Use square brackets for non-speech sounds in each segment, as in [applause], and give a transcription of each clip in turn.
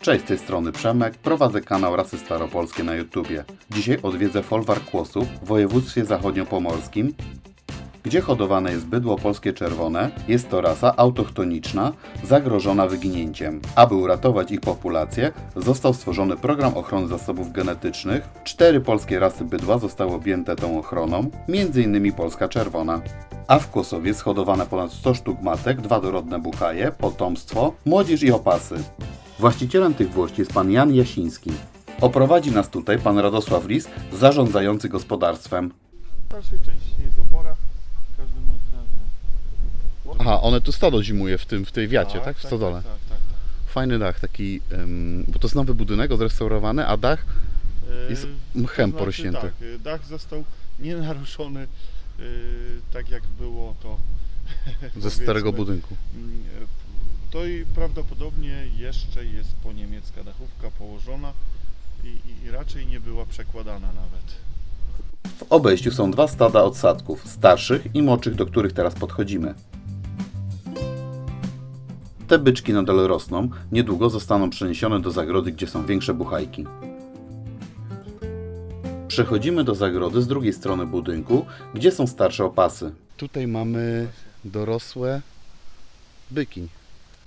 Cześć, z tej strony Przemek, prowadzę kanał Rasy Staropolskie na YouTubie. Dzisiaj odwiedzę folwark Kłosów w województwie zachodniopomorskim, gdzie hodowane jest bydło polskie czerwone. Jest to rasa autochtoniczna, zagrożona wyginięciem. Aby uratować ich populację, został stworzony program ochrony zasobów genetycznych. Cztery polskie rasy bydła zostały objęte tą ochroną, m.in. polska czerwona. A w Kłosowie jest hodowane ponad 100 sztuk matek, dwa dorodne bukaje, potomstwo, młodzież i opasy. Właścicielem tych włości jest pan Jan Jasiński. Oprowadzi nas tutaj pan Radosław Lis, zarządzający gospodarstwem. W dalszej części jest obora. W każdym bądź razie. Aha, one tu stado zimuje w tym, w tej wiacie, tak? W Tak, stodole. tak, tak, tak. Fajny dach, taki, bo to jest nowy budynek, odrestaurowany, a dach E, Jest mchem to porośnięty. Tak, e, dach został nienaruszony tak jak było to [laughs] ze starego budynku. e, To i prawdopodobnie jeszcze jest po niemiecka dachówka położona i, i, i raczej nie była przekładana nawet. W obejściu są dwa stada odsadków, starszych i młodszych, do których teraz podchodzimy. Te byczki nadal rosną, niedługo zostaną przeniesione do zagrody, gdzie są większe buchajki. Przechodzimy do zagrody z drugiej strony budynku, gdzie są starsze opasy. Tutaj mamy dorosłe byki.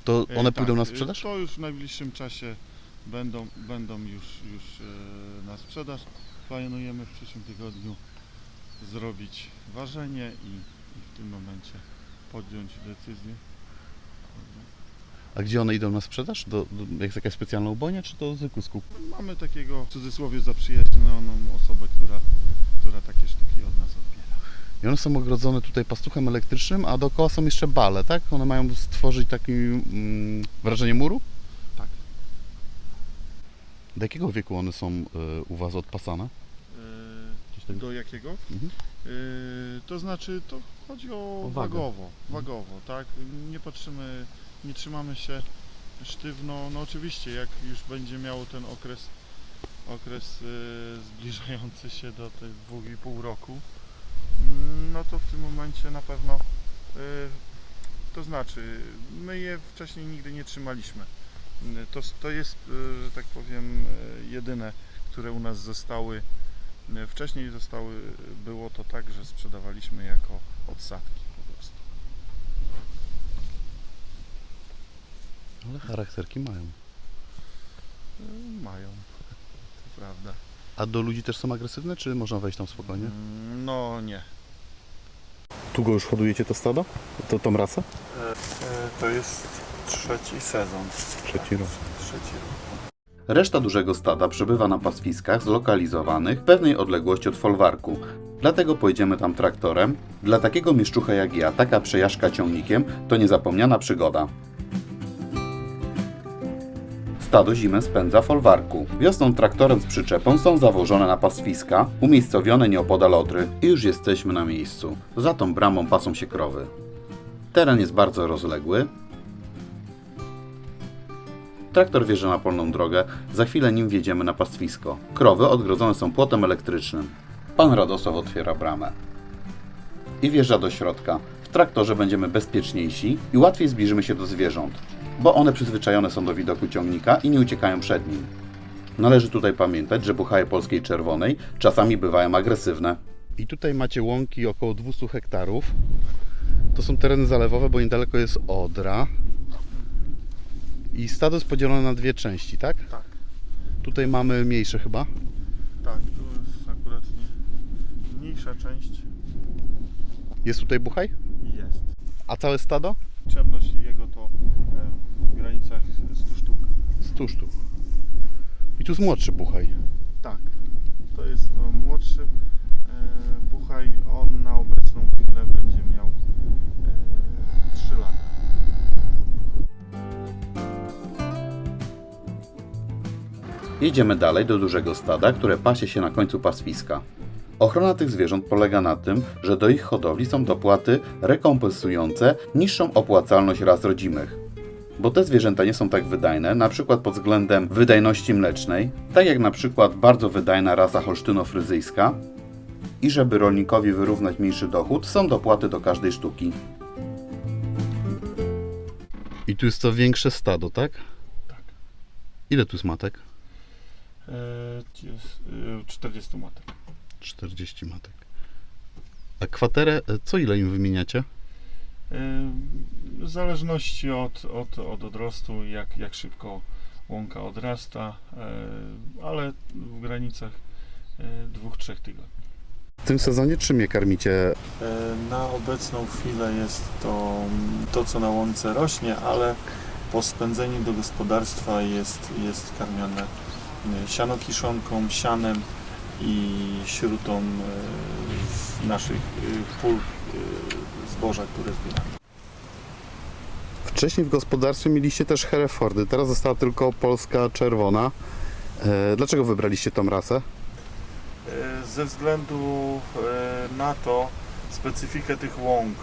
To E, one tak, pójdą na sprzedaż? To już w najbliższym czasie będą, będą już, już e, na sprzedaż. Planujemy w przyszłym tygodniu zrobić ważenie i, i w tym momencie podjąć decyzję. A gdzie one idą na sprzedaż? Do, do, jest jakaś specjalna ubonia, czy to zwykły skup? Mamy takiego w cudzysłowie zaprzyjaźnioną osobę, która, która takie sztuki od nas odbiera. I one są ogrodzone tutaj pastuchem elektrycznym, a dookoła są jeszcze bale, tak? One mają stworzyć takie mm, wrażenie muru? Tak. Do jakiego wieku one są y, u Was odpasane? Tak- Do jakiego? Mhm. Yy, to znaczy, to chodzi o, O wagowo, wagowo, tak? Nie patrzymy, nie trzymamy się sztywno. No oczywiście, jak już będzie miało ten okres, okres yy, zbliżający się do tych dwóch i pół roku, mm, no to w tym momencie na pewno, yy, to znaczy, my je wcześniej nigdy nie trzymaliśmy. Yy, To, to jest, yy, że tak powiem, jedyne, które u nas zostały E, Wcześniej zostały, było to tak, że sprzedawaliśmy jako odsadki po prostu. Ale charakterki mają. E, Mają, [laughs] to prawda. A do ludzi też są agresywne, czy można wejść tam spokojnie? Mm, No nie. Długo już hodujecie to stado? To tą rasę? To jest trzeci sezon. Trzeci rok. Trzeci rok. Reszta dużego stada przebywa na pastwiskach zlokalizowanych w pewnej odległości od folwarku. Dlatego pojedziemy tam traktorem. Dla takiego mieszczucha jak ja, taka przejażdżka ciągnikiem to niezapomniana przygoda. Stado zimę spędza w folwarku. Wiosną traktorem z przyczepą są zawożone na pastwiska, umiejscowione nieopodal Odry. I już jesteśmy na miejscu. Za tą bramą pasą się krowy. Teren jest bardzo rozległy, Traktor wjeżdża na polną drogę, za chwilę nim wjedziemy na pastwisko. Krowy odgrodzone są płotem elektrycznym. Pan Radosław otwiera bramę. I wjeżdża do środka. W traktorze będziemy bezpieczniejsi i łatwiej zbliżymy się do zwierząt, bo one przyzwyczajone są do widoku ciągnika i nie uciekają przed nim. Należy tutaj pamiętać, że buchaje polskiej czerwonej czasami bywają agresywne. I tutaj macie łąki około 200 hektarów. To są tereny zalewowe, bo niedaleko jest Odra. I stado jest podzielone na dwie części, tak? Tak, Tutaj mamy mniejsze chyba. tak, tu jest akurat nie, mniejsza część Jest tutaj buchaj? jest. A całe stado? Liczebność jego to e, w granicach 100 sztuk. 100 sztuk. I tu jest młodszy buchaj. Tak, to jest e, młodszy e, buchaj, on na obecną chwilę będzie miał e, 3 lata. Jedziemy dalej do dużego stada, które pasie się na końcu pastwiska. Ochrona tych zwierząt polega na tym, że do ich hodowli są dopłaty rekompensujące niższą opłacalność ras rodzimych. Bo te zwierzęta nie są tak wydajne, na przykład pod względem wydajności mlecznej, tak jak na przykład bardzo wydajna rasa holsztyno-fryzyjska. I żeby rolnikowi wyrównać mniejszy dochód, są dopłaty do każdej sztuki. I tu jest to większe stado, tak? Tak. Ile tu jest matek? E, jest, e, 40 matek. 40 matek. A kwaterę, e, co ile im wymieniacie? E, W zależności od, od, od odrostu, jak, jak szybko łąka odrasta, e, ale w granicach e, dwóch, trzech tygodni. W tym sezonie czym je karmicie? Na obecną chwilę jest to to, co na łące rośnie, ale po spędzeniu do gospodarstwa jest, jest karmione siano kiszonką, sianem i śrutą e, z naszych e, pól e, zboża, które zbieramy. Wcześniej w gospodarstwie mieliście też Herefordy, teraz została tylko polska czerwona. Dlaczego wybraliście tą rasę? Ze względu na to, specyfikę tych łąk,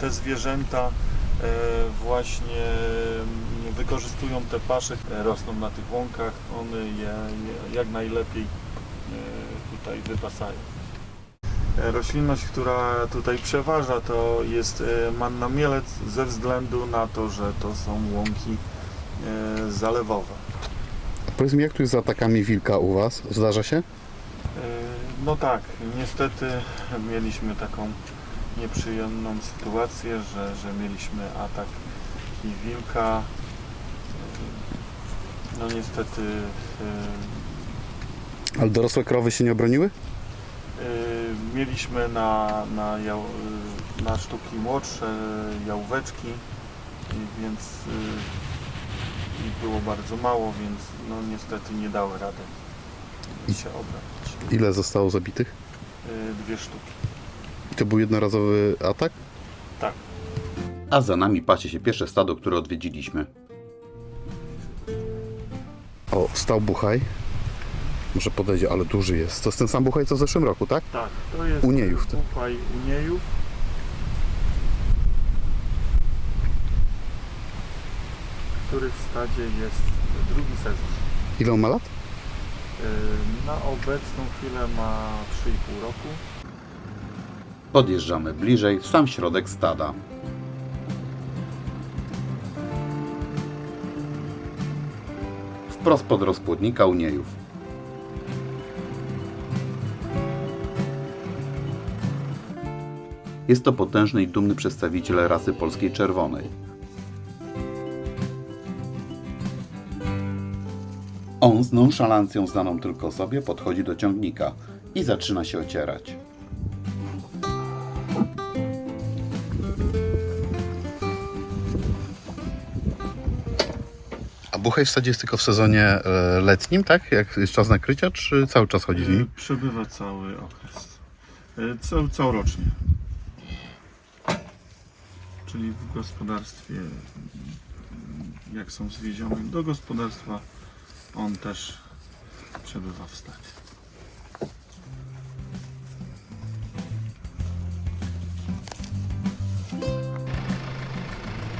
te zwierzęta właśnie mm, wykorzystują te pasze, rosną na tych łąkach, one je, jak najlepiej tutaj wypasają. E, Roślinność, która tutaj przeważa, to jest e, manna mielec ze względu na to, że to są łąki e, zalewowe. Powiedz mi, jak tu jest z atakami wilka u Was? Zdarza się? E, No tak, niestety mieliśmy taką nieprzyjemną sytuację, że, że mieliśmy atak i wilka. E, No niestety e, Ale dorosłe krowy się nie obroniły? e, mieliśmy na, na, jał, e, na sztuki młodsze jałóweczki, i więc ich było bardzo mało, więc no niestety nie dały rady się obronić. Ile zostało zabitych? E, Dwie sztuki. I to był jednorazowy atak? Tak. A za nami pasie się pierwsze stado, które odwiedziliśmy. O, stał buchaj. Może podejdzie, ale duży jest. To jest ten sam buchaj co w zeszłym roku, tak? Tak, to jest Uniejów. Ufaj Uniejów. Który w stadzie jest drugi sezon. Ile on ma lat? Yy, Na obecną chwilę ma 3,5 roku. Podjeżdżamy bliżej, w sam środek stada. Wprost pod rozpłodnika uniejów. Jest to potężny i dumny przedstawiciel rasy polskiej czerwonej. On z nonszalancją znaną tylko sobie podchodzi do ciągnika i zaczyna się ocierać. A buchaj w stadzie jest tylko w sezonie e, letnim, tak? Jak jest czas nakrycia, czy cały czas chodzi z nimi? Przebywa cały okres. Yy, Cał, całorocznie. Czyli w gospodarstwie, jak są zwiezione do gospodarstwa, on też przebywa w stadzie.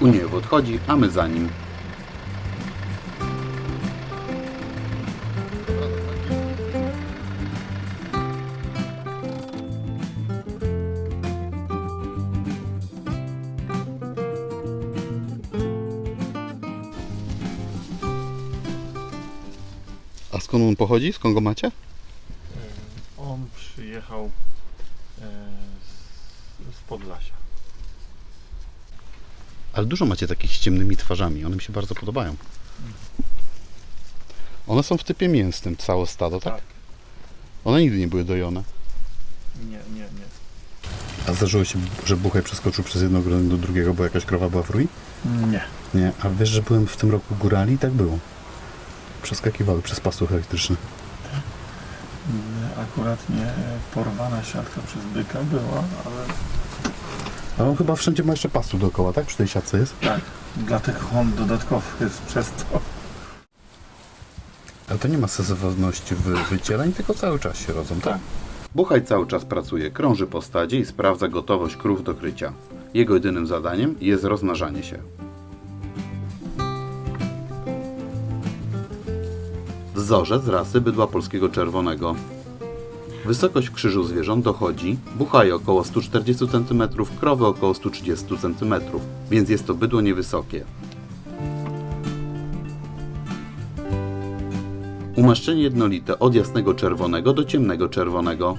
Uniew odchodzi, a my za nim. A skąd on pochodzi? Skąd go macie? On przyjechał e, z, z Podlasia. Ale dużo macie takich z ciemnymi twarzami. One mi się bardzo podobają. One są w typie mięsnym, całe stado, tak? Tak. One nigdy nie były dojone. Nie, nie, nie. A zdarzyło się, że buchaj przeskoczył przez jedno grono do drugiego, bo jakaś krowa była w rui? Nie. Nie. A wiesz, że byłem w tym roku górali i tak było. Przeskakiwały przez pastuch elektryczny. Nie, Akurat nie porwana siatka przez byka była, ale A on chyba wszędzie ma jeszcze pastuch dookoła, tak? Przy tej siatce jest? tak, dlatego on dodatkowo jest przez to. Ale to nie ma sezonności w wycieleń, tylko cały czas się rodzą, tak? Buchaj cały czas pracuje, krąży po stadzie i sprawdza gotowość krów do krycia. Jego jedynym zadaniem jest rozmnażanie się. wzorzec rasy bydła polskiego czerwonego. Wysokość krzyżu zwierząt dochodzi buchaj około 140 cm, krowy około 130 cm, więc jest to bydło niewysokie. Umaszczenie jednolite od jasnego czerwonego do ciemnego czerwonego.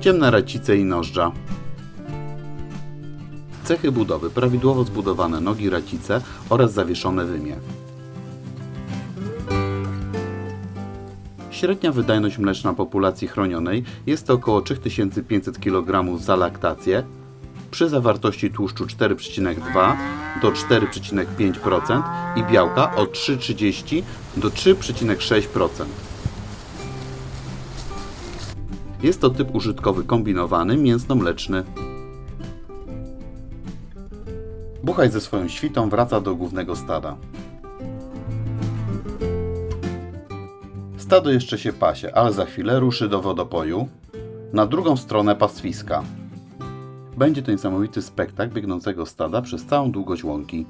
Ciemne racice i nożdża. Cechy budowy prawidłowo zbudowane nogi racice oraz zawieszone wymie. Średnia wydajność mleczna populacji chronionej jest to około 3500 kg za laktację przy zawartości tłuszczu 4,2 do 4,5% i białka od 3,30 do 3,6%. Jest to typ użytkowy kombinowany mięsno-mleczny. Buchaj ze swoją świtą wraca do głównego stada. Stado jeszcze się pasie, ale za chwilę ruszy do wodopoju na drugą stronę pastwiska. Będzie to niesamowity spektakl biegnącego stada przez całą długość łąki.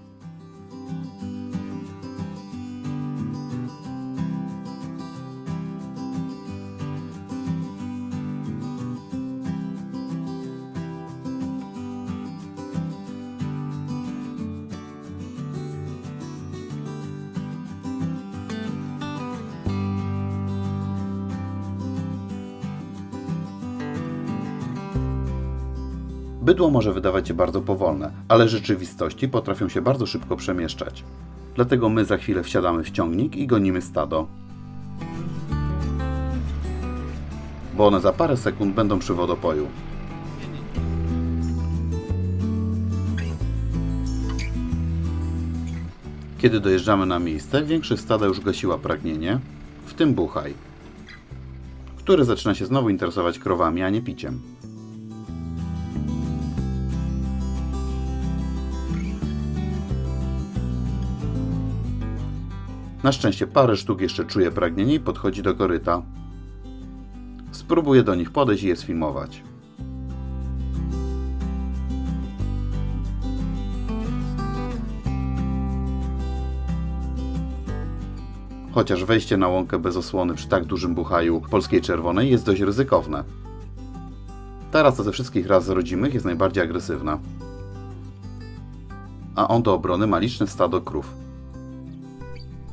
Bydło może wydawać się bardzo powolne, ale rzeczywistości potrafią się bardzo szybko przemieszczać. Dlatego my za chwilę wsiadamy w ciągnik i gonimy stado. Bo one za parę sekund będą przy wodopoju. Kiedy dojeżdżamy na miejsce, większość stada już gasiła pragnienie, w tym buchaj, który zaczyna się znowu interesować krowami, a nie piciem. Na szczęście parę sztuk jeszcze czuje pragnienie i podchodzi do koryta. Spróbuję do nich podejść i je sfilmować. Chociaż wejście na łąkę bez osłony przy tak dużym buchaju polskiej czerwonej jest dość ryzykowne. Teraz to ze wszystkich ras rodzimych jest najbardziej agresywna. A on do obrony ma liczne stado krów.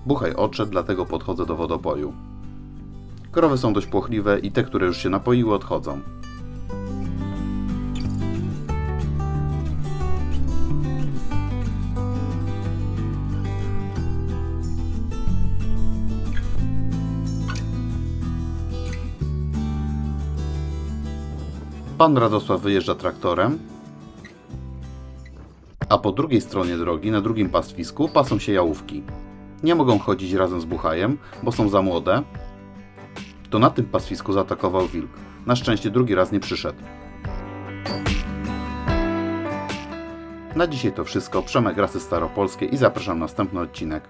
Buchaj odszedł, dlatego podchodzę do wodopoju. Krowy są dość płochliwe i te, które już się napoiły, odchodzą. Pan Radosław wyjeżdża traktorem, a po drugiej stronie drogi, na drugim pastwisku, pasą się jałówki nie mogą chodzić razem z buchajem, bo są za młode, to na tym pastwisku zaatakował wilk. Na szczęście drugi raz nie przyszedł. Na dzisiaj to wszystko. Przemek Rasy Staropolskie i zapraszam na następny odcinek.